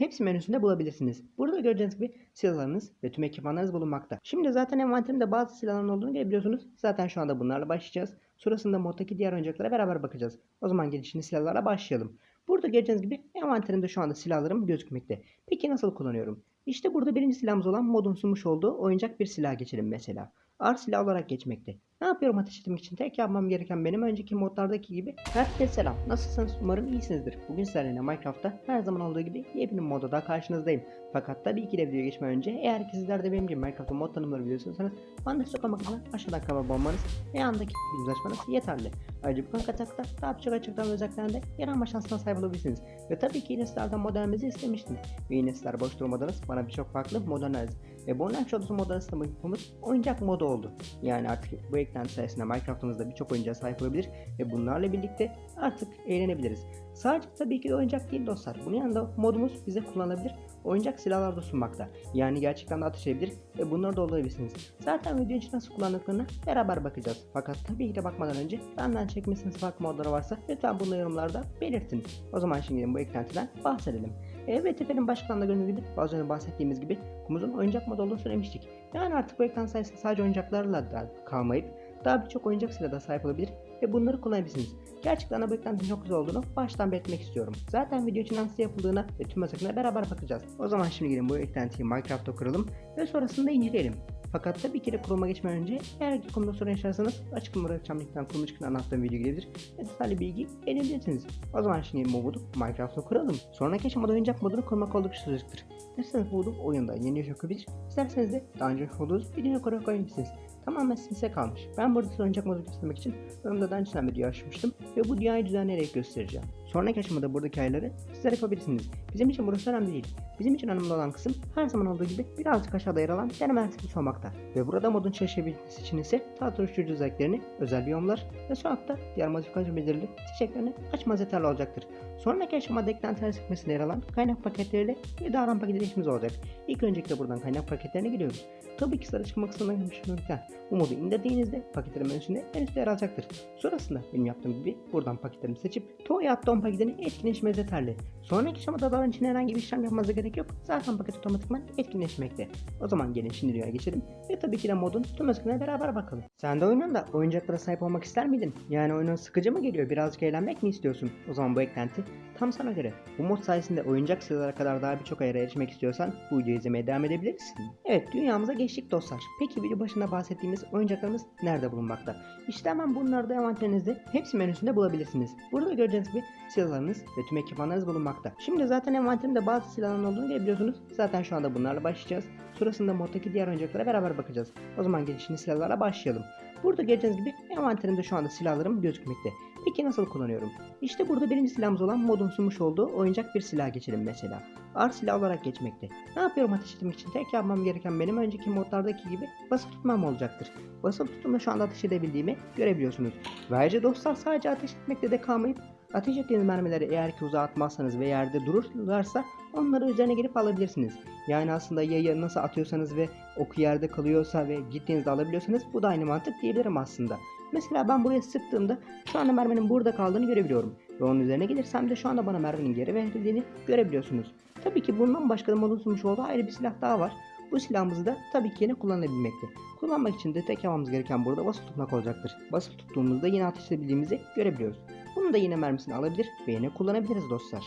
hepsi menüsünde bulabilirsiniz. Burada göreceğiniz gibi silahlarınız ve tüm ekipmanlarınız bulunmakta. Şimdi zaten envanterimde bazı silahların olduğunu görebiliyorsunuz. Zaten şu anda bunlarla başlayacağız. Sonrasında moddaki diğer oyuncaklara beraber bakacağız. O zaman gelişini silahlarla başlayalım. Burada göreceğiniz gibi envanterimde şu anda silahlarım gözükmekte. Peki nasıl kullanıyorum? İşte burada birinci silahımız olan modun sunmuş olduğu oyuncak bir silah geçelim mesela. Ağır silah olarak geçmekte. Ne yapıyorum ateş etmek için? Tek yapmam gereken benim önceki modlardaki gibi herkese selam. Nasılsınız? Umarım iyisinizdir. Bugün sizlerle Minecraft'ta her zaman olduğu gibi yepyeni modda daha karşınızdayım. Fakat tabii ki de videoya geçmeden önce eğer ki sizler de benim gibi Minecraft'ın mod tanımları biliyorsanız bana destek olmak için aşağıdan kanalıma olmanız ve yanındaki açmanız yeterli. Ayrıca bu kanka takta daha birçok açıklama ve özelliklerinde yer alma şansına sahip olabilirsiniz. Ve tabii ki yine sizlerden modernimizi istemiştiniz. Ve yine sizler boş durmadınız bana birçok farklı mod öneriniz. Ve bu online çoğusu mod arasında yapımız oyuncak modu oldu. Yani artık bu eklenti sayesinde Minecraft'ımızda birçok oyuncağa sahip olabilir ve bunlarla birlikte artık eğlenebiliriz. Sadece tabii ki de oyuncak değil dostlar. Bunun yanında modumuz bize kullanılabilir oyuncak silahlar da sunmakta. Yani gerçekten de ateş edebilir ve bunları da olabilirsiniz. Zaten video için nasıl kullandıklarını beraber bakacağız. Fakat tabii ki de bakmadan önce benden çekmesiniz farklı modları varsa lütfen bunu yorumlarda belirtin. O zaman şimdi bu eklentiden bahsedelim. Evet efendim başkan da gördüğünüz gibi az önce bahsettiğimiz gibi kumuzun oyuncak modu olduğunu söylemiştik. Yani artık bu ekran sayesinde sadece oyuncaklarla da kalmayıp daha birçok oyuncak silahı da sahip olabilir ve bunları kullanabilirsiniz. Gerçekten bu ekranın çok güzel olduğunu baştan belirtmek istiyorum. Zaten video için nasıl yapıldığına ve tüm özelliklerine beraber bakacağız. O zaman şimdi gelin bu eklentiyi Minecraft'ta kuralım ve sonrasında inceleyelim. Fakat tabii ki de kuruluma geçmeden önce eğer ki konuda sorun yaşarsanız açıklama bırakacağım linkten kurulum için anlattığım video gidebilir ve detaylı bilgi edebilirsiniz. O zaman şimdi modu Minecraft'ta kuralım. Sonraki aşamada oyuncak modunu kurmak oldukça sıcacıktır. İsterseniz modu oyunda yeni yaşayabilir, isterseniz de daha önce olduğunuz videoyu koyarak oynayabilirsiniz. Tamamen size kalmış. Ben burada oyuncak modu göstermek için önümde önceden video açmıştım ve bu dünyayı düzenleyerek göstereceğim. Sonraki aşamada buradaki ayarları sizler yapabilirsiniz. Bizim için burası önemli değil. Bizim için önemli olan kısım her zaman olduğu gibi birazcık aşağıda yer alan deneme aktivitesi olmakta. Ve burada modun çalışabilmesi için ise taht oluşturucu özelliklerini, özel biyomlar ve sonraki diğer modifikasyon belirli seçeneklerini açmanız yeterli olacaktır. Sonraki aşamada eklentiler sekmesinde yer alan kaynak paketleriyle bir davran paketi işimiz olacak. İlk öncelikle buradan kaynak paketlerine giriyoruz. Tabii ki sıra çıkma kısmından düşünürken bu modu indirdiğinizde paketlerin menüsünde en üstte yer alacaktır. Sonrasında benim yaptığım gibi buradan paketlerimi seçip Toy Add-on paketini etkinleşmeniz yeterli. Sonraki aşamada davran için herhangi bir işlem yapmanıza gerek yok. Zaten paket otomatikman etkinleşmekte. O zaman gelin şimdi dünyaya geçelim ve tabii ki de modun tüm özelliklerine beraber bakalım. Sen de oyununda oyuncaklara sahip olmak ister miydin? Yani oyunun sıkıcı mı geliyor? Birazcık eğlenmek mi istiyorsun? O zaman bu eklenti tam sana göre. Bu mod sayesinde oyuncak sayılara kadar daha birçok ayara erişmek istiyorsan bu videoyu izlemeye devam edebilirsin. Evet dünyamıza geçtik dostlar. Peki video başında bahsettiğimiz oyuncaklarımız nerede bulunmakta? İşte hemen bunları da envanterinizde hepsi menüsünde bulabilirsiniz. Burada göreceğiniz gibi silahlarınız ve tüm ekipmanlarınız bulunmakta. Şimdi zaten envanterimde bazı silahların olduğunu görebiliyorsunuz. Zaten şu anda bunlarla başlayacağız. Sonrasında moddaki diğer oyuncaklara beraber bakacağız. O zaman gelişini silahlarla başlayalım. Burada göreceğiniz gibi envanterimde şu anda silahlarım gözükmekte. Peki nasıl kullanıyorum? İşte burada birinci silahımız olan modun sunmuş olduğu oyuncak bir silah geçelim mesela. Ağır silah olarak geçmekte. Ne yapıyorum ateş etmek için? Tek yapmam gereken benim önceki modlardaki gibi basılı tutmam olacaktır. Basılı tutumda şu anda ateş edebildiğimi görebiliyorsunuz. Ve ayrıca dostlar sadece ateş etmekte de kalmayıp ateş mermileri eğer ki uzağa atmazsanız ve yerde dururlarsa onları üzerine gelip alabilirsiniz. Yani aslında yayı nasıl atıyorsanız ve oku yerde kalıyorsa ve gittiğinizde alabiliyorsanız bu da aynı mantık diyebilirim aslında. Mesela ben buraya sıktığımda şu anda merminin burada kaldığını görebiliyorum. Ve onun üzerine gelirsem de şu anda bana merminin geri verildiğini görebiliyorsunuz. Tabii ki bundan başka da modun sunmuş olduğu ayrı bir silah daha var. Bu silahımızı da tabii ki yine kullanabilmekte. Kullanmak için de tek yapmamız gereken burada basılı tutmak olacaktır. Basılı tuttuğumuzda yine ateş edebildiğimizi görebiliyoruz. Bunun da yine mermisini alabilir ve yine kullanabiliriz dostlar.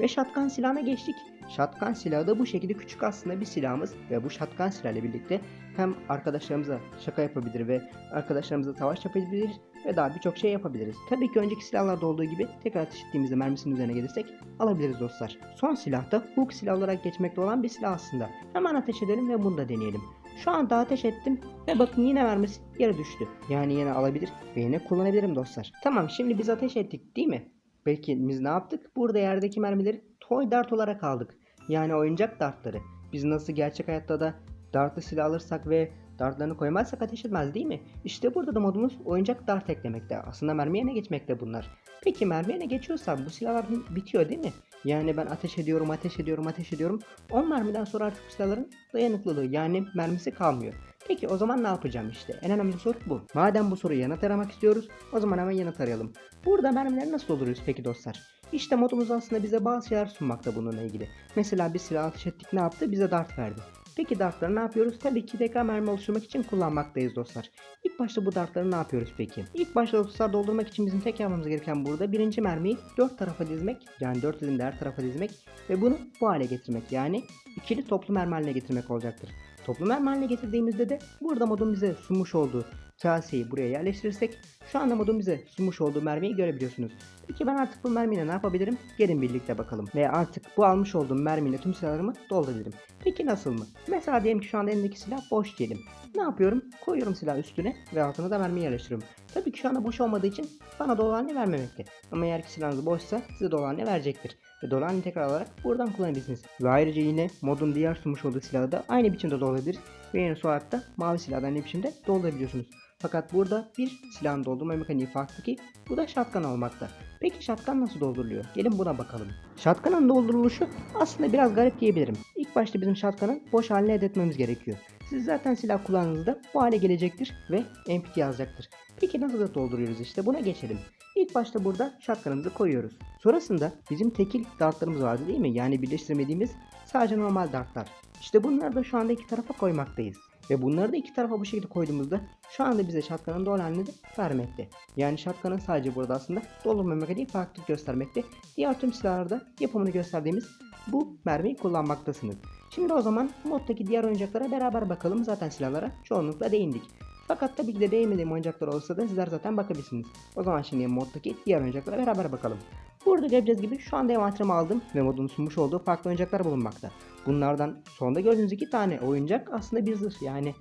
Ve shotgun silahına geçtik. Shotgun silahı da bu şekilde küçük aslında bir silahımız ve bu shotgun silahıyla birlikte hem arkadaşlarımıza şaka yapabilir ve arkadaşlarımıza savaş yapabilir ve daha birçok şey yapabiliriz. Tabii ki önceki silahlarda olduğu gibi tekrar ateş ettiğimizde mermisinin üzerine gelirsek alabiliriz dostlar. Son silah da hook silah olarak geçmekte olan bir silah aslında. Hemen ateş edelim ve bunu da deneyelim. Şu anda ateş ettim ve bakın yine mermisi yere düştü. Yani yine alabilir ve yine kullanabilirim dostlar. Tamam şimdi biz ateş ettik değil mi? Peki biz ne yaptık? Burada yerdeki mermileri toy dart olarak aldık. Yani oyuncak dartları. Biz nasıl gerçek hayatta da dartlı silah alırsak ve dartlarını koymazsak ateş etmez değil mi? İşte burada da modumuz oyuncak dart eklemekte. Aslında mermiye ne geçmekte bunlar. Peki mermiye ne geçiyorsa bu silahlar bitiyor değil mi? Yani ben ateş ediyorum, ateş ediyorum, ateş ediyorum. 10 mermiden sonra artık silahların dayanıklılığı yani mermisi kalmıyor. Peki o zaman ne yapacağım işte? En önemli soru bu. Madem bu soruyu yanıt aramak istiyoruz o zaman hemen yanıt arayalım. Burada mermileri nasıl doldururuz peki dostlar? İşte modumuz aslında bize bazı şeyler sunmakta bununla ilgili. Mesela bir silah ateş ettik ne yaptı? Bize dart verdi. Peki dartları ne yapıyoruz? Tabii ki tekrar mermi oluşturmak için kullanmaktayız dostlar. İlk başta bu dartları ne yapıyoruz peki? İlk başta dostlar doldurmak için bizim tek yapmamız gereken burada birinci mermiyi dört tarafa dizmek yani dört dilimde her tarafa dizmek ve bunu bu hale getirmek yani ikili toplu mermi haline getirmek olacaktır. Toplu mermi haline getirdiğimizde de burada modun bize sunmuş olduğu kaseyi buraya yerleştirirsek şu anda modun bize sunmuş olduğu mermiyi görebiliyorsunuz. Peki ben artık bu mermiyle ne yapabilirim? Gelin birlikte bakalım. Ve artık bu almış olduğum mermiyle tüm silahlarımı doldurabilirim. Peki nasıl mı? Mesela diyelim ki şu anda elimdeki silah boş diyelim. Ne yapıyorum? Koyuyorum silah üstüne ve altına da mermi yerleştiriyorum. Tabii ki şu anda boş olmadığı için bana dolu halini vermemekte. Ama eğer ki silahınız boşsa size dolu halini verecektir. Ve dolu halini tekrar alarak buradan kullanabilirsiniz. Ve ayrıca yine modun diğer sunmuş olduğu silahı da aynı biçimde doldurabilir. Ve yine olarak da mavi silahdan aynı biçimde doldurabiliyorsunuz. Fakat burada bir silahın doldurma mekaniği farklı ki bu da shotgun olmakta. Peki shotgun nasıl dolduruluyor? Gelin buna bakalım. Shotgun'ın dolduruluşu aslında biraz garip diyebilirim. İlk başta bizim shotgun'ın boş haline elde gerekiyor. Siz zaten silah kullandığınızda bu hale gelecektir ve empty yazacaktır. Peki nasıl da dolduruyoruz işte buna geçelim. İlk başta burada shotgun'ımızı koyuyoruz. Sonrasında bizim tekil dartlarımız vardı değil mi? Yani birleştirmediğimiz sadece normal dartlar. İşte bunları da şu anda iki tarafa koymaktayız. Ve bunları da iki tarafa bu şekilde koyduğumuzda şu anda bize şatkanın dolu halini de vermekte. Yani şatkanın sadece burada aslında doldurma mekaniği farklılık göstermekte. Diğer tüm silahlarda yapımını gösterdiğimiz bu mermiyi kullanmaktasınız. Şimdi o zaman moddaki diğer oyuncaklara beraber bakalım. Zaten silahlara çoğunlukla değindik. Fakat tabii ki de değinmediğim oyuncaklar olsa da sizler zaten bakabilirsiniz. O zaman şimdi moddaki diğer oyuncaklara beraber bakalım. Burada göreceğiz gibi şu anda envanterimi aldım ve modun sunmuş olduğu farklı oyuncaklar bulunmakta. Bunlardan sonda gördüğünüz iki tane oyuncak aslında bir zırh yani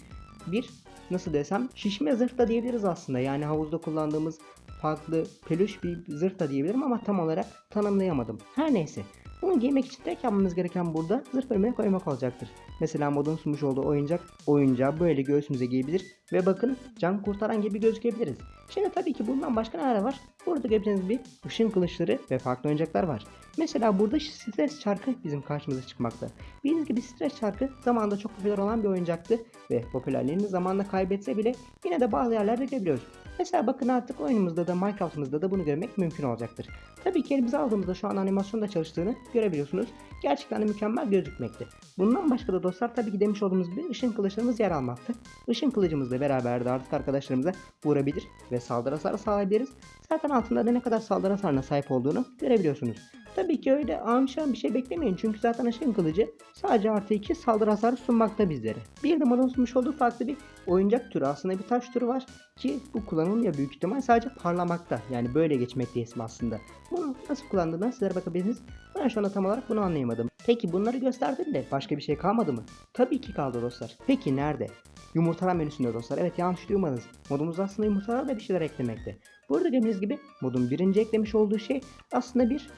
bir nasıl desem şişme zırh da diyebiliriz aslında. Yani havuzda kullandığımız farklı peluş bir zırh da diyebilirim ama tam olarak tanımlayamadım. Her neyse. Bunu giymek için tek yapmamız gereken burada zırh bölümüne koymak olacaktır. Mesela modun sunmuş olduğu oyuncak oyuncağı böyle göğsümüze giyebilir ve bakın can kurtaran gibi gözükebiliriz. Şimdi tabii ki bundan başka neler var? Burada görebileceğiniz gibi ışın kılıçları ve farklı oyuncaklar var. Mesela burada stres çarkı bizim karşımıza çıkmakta. Bildiğiniz gibi stres çarkı zamanında çok popüler olan bir oyuncaktı ve popülerliğini zamanla kaybetse bile yine de bazı yerlerde görebiliyoruz. Mesela bakın artık oyunumuzda da Minecraft'ımızda da bunu görmek mümkün olacaktır. Tabii ki elimize aldığımızda şu an animasyonda çalıştığını görebiliyorsunuz. Gerçekten de mükemmel gözükmekte. Bundan başka da dostlar tabii ki demiş olduğumuz gibi ışın kılıçlarımız yer almakta. Işın kılıcımızla beraber de artık arkadaşlarımıza vurabilir ve saldırı hasarı sağlayabiliriz. Zaten altında da ne kadar saldırı hasarına sahip olduğunu görebiliyorsunuz. Tabii ki öyle amşan bir şey beklemeyin çünkü zaten ışın kılıcı sadece artı 2 saldırı hasarı sunmakta bizlere. Bir modun sunmuş olduğu farklı bir oyuncak türü aslında bir taş türü var ki bu kullanılmıyor büyük ihtimal sadece parlamakta yani böyle geçmekte ismi aslında. Bunu nasıl kullandığına sizlere bakabilirsiniz. Ben şu anda tam olarak bunu anlayamadım. Peki bunları gösterdim de başka bir şey kalmadı mı? Tabii ki kaldı dostlar. Peki nerede? Yumurtalar menüsünde dostlar. Evet yanlış duymadınız. Modumuz aslında yumurtalara da bir şeyler eklemekte. Burada gördüğünüz gibi modun birinci eklemiş olduğu şey aslında bir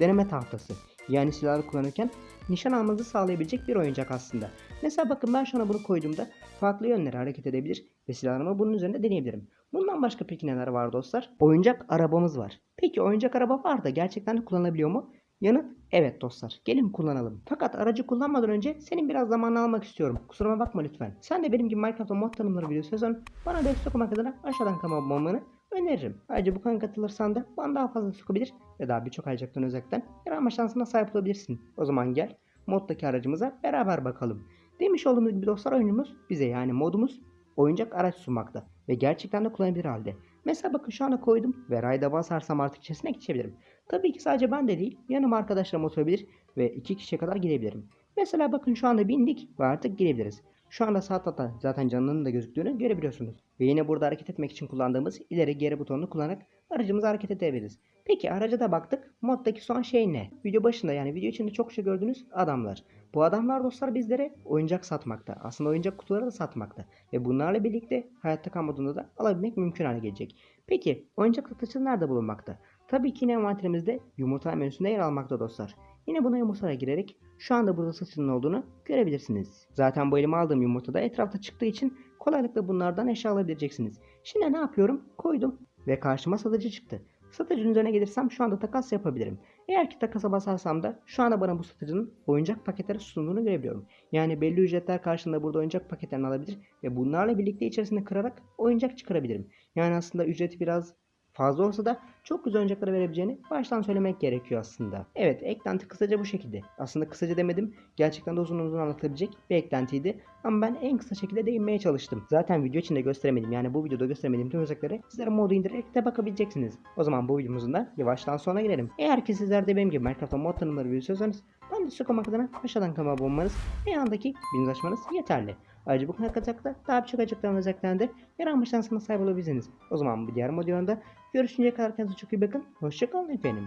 deneme tahtası. Yani silahı kullanırken nişan almanızı sağlayabilecek bir oyuncak aslında. Mesela bakın ben şu an bunu koyduğumda farklı yönlere hareket edebilir ve silahlarımı bunun üzerinde deneyebilirim. Bundan başka peki neler var dostlar? Oyuncak arabamız var. Peki oyuncak araba var da gerçekten de kullanılabiliyor mu? Yanıt evet dostlar. Gelin kullanalım. Fakat aracı kullanmadan önce senin biraz zamanını almak istiyorum. Kusuruma bakma lütfen. Sen de benim gibi Minecraft'ta mod tanımları biliyorsan bana destek olmak adına aşağıdan kanalıma olmanı öneririm. Ayrıca bu kanala katılırsan da bana daha fazla sokabilir ve daha birçok ayacaktan özellikten yararma şansına sahip olabilirsin. O zaman gel moddaki aracımıza beraber bakalım. Demiş olduğumuz gibi dostlar oyunumuz bize yani modumuz oyuncak araç sunmakta ve gerçekten de kullanabilir halde. Mesela bakın şu anda koydum ve rayda basarsam artık içerisine geçebilirim. Tabii ki sadece ben de değil yanıma arkadaşlarım oturabilir ve iki kişiye kadar gidebilirim. Mesela bakın şu anda bindik ve artık girebiliriz. Şu anda sağ tarafta zaten canlının da gözüktüğünü görebiliyorsunuz. Ve yine burada hareket etmek için kullandığımız ileri geri butonunu kullanarak aracımızı hareket edebiliriz. Peki araca da baktık. Moddaki son şey ne? Video başında yani video içinde çokça gördüğünüz adamlar. Bu adamlar dostlar bizlere oyuncak satmakta. Aslında oyuncak kutuları da satmakta. Ve bunlarla birlikte hayatta kalmadığında da alabilmek mümkün hale gelecek. Peki oyuncak satıcı nerede bulunmakta? Tabii ki yine envanterimizde yumurta menüsünde yer almakta dostlar. Yine buna yumurtaya girerek şu anda burada satıcının olduğunu görebilirsiniz. Zaten bu elime aldığım yumurta da etrafta çıktığı için kolaylıkla bunlardan eşya alabileceksiniz. Şimdi ne yapıyorum? Koydum ve karşıma satıcı çıktı. Satıcının üzerine gelirsem şu anda takas yapabilirim. Eğer ki takasa basarsam da şu anda bana bu satıcının oyuncak paketleri sunduğunu görebiliyorum. Yani belli ücretler karşılığında burada oyuncak paketlerini alabilir ve bunlarla birlikte içerisinde kırarak oyuncak çıkarabilirim. Yani aslında ücreti biraz fazla olsa da çok güzel oyuncaklara verebileceğini baştan söylemek gerekiyor aslında. Evet eklenti kısaca bu şekilde. Aslında kısaca demedim. Gerçekten de uzun uzun anlatabilecek bir eklentiydi. Ama ben en kısa şekilde değinmeye çalıştım. Zaten video içinde gösteremedim. Yani bu videoda gösteremediğim tüm özellikleri sizlere modu indirerek de bakabileceksiniz. O zaman bu videomuzun da yavaştan sona gelelim. Eğer ki sizler de benim gibi Minecraft'ta mod tanımları biliyorsanız de sıkılmak adına aşağıdan kanalıma abone olmanız ve yanındaki bildirim açmanız yeterli. Ayrıca bu kanal kaçakta daha birçok açıklama özelliklerinde yer alma şansına sahip olabilirsiniz. O zaman bu diğer mod videolarında görüşünceye kadar kendinize çok iyi bakın. Hoşçakalın efendim.